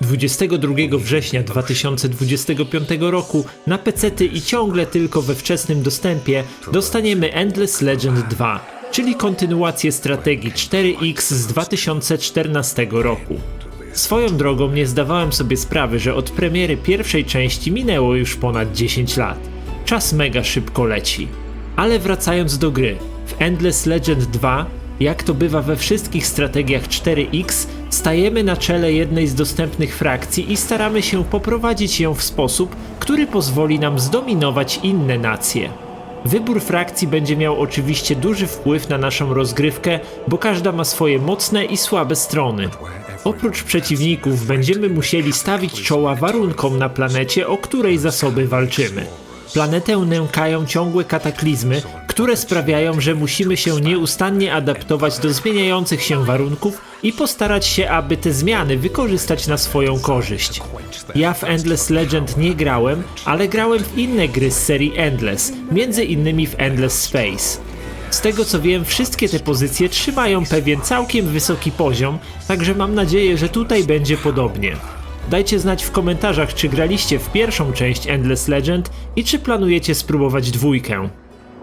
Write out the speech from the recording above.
22 września 2025 roku na pecety i ciągle tylko we wczesnym dostępie dostaniemy Endless Legend 2, czyli kontynuację strategii 4X z 2014 roku. Swoją drogą nie zdawałem sobie sprawy, że od premiery pierwszej części minęło już ponad 10 lat. Czas mega szybko leci. Ale wracając do gry, w Endless Legend 2, jak to bywa we wszystkich strategiach 4X, stajemy na czele jednej z dostępnych frakcji i staramy się poprowadzić ją w sposób, który pozwoli nam zdominować inne nacje. Wybór frakcji będzie miał oczywiście duży wpływ na naszą rozgrywkę, bo każda ma swoje mocne i słabe strony. Oprócz przeciwników będziemy musieli stawić czoła warunkom na planecie, o której zasoby walczymy. Planetę nękają ciągłe kataklizmy, które sprawiają, że musimy się nieustannie adaptować do zmieniających się warunków i postarać się, aby te zmiany wykorzystać na swoją korzyść. Ja w Endless Legend nie grałem, ale grałem w inne gry z serii Endless, między innymi w Endless Space. Z tego co wiem, wszystkie te pozycje trzymają pewien całkiem wysoki poziom, także mam nadzieję, że tutaj będzie podobnie. Dajcie znać w komentarzach, czy graliście w pierwszą część Endless Legend i czy planujecie spróbować dwójkę.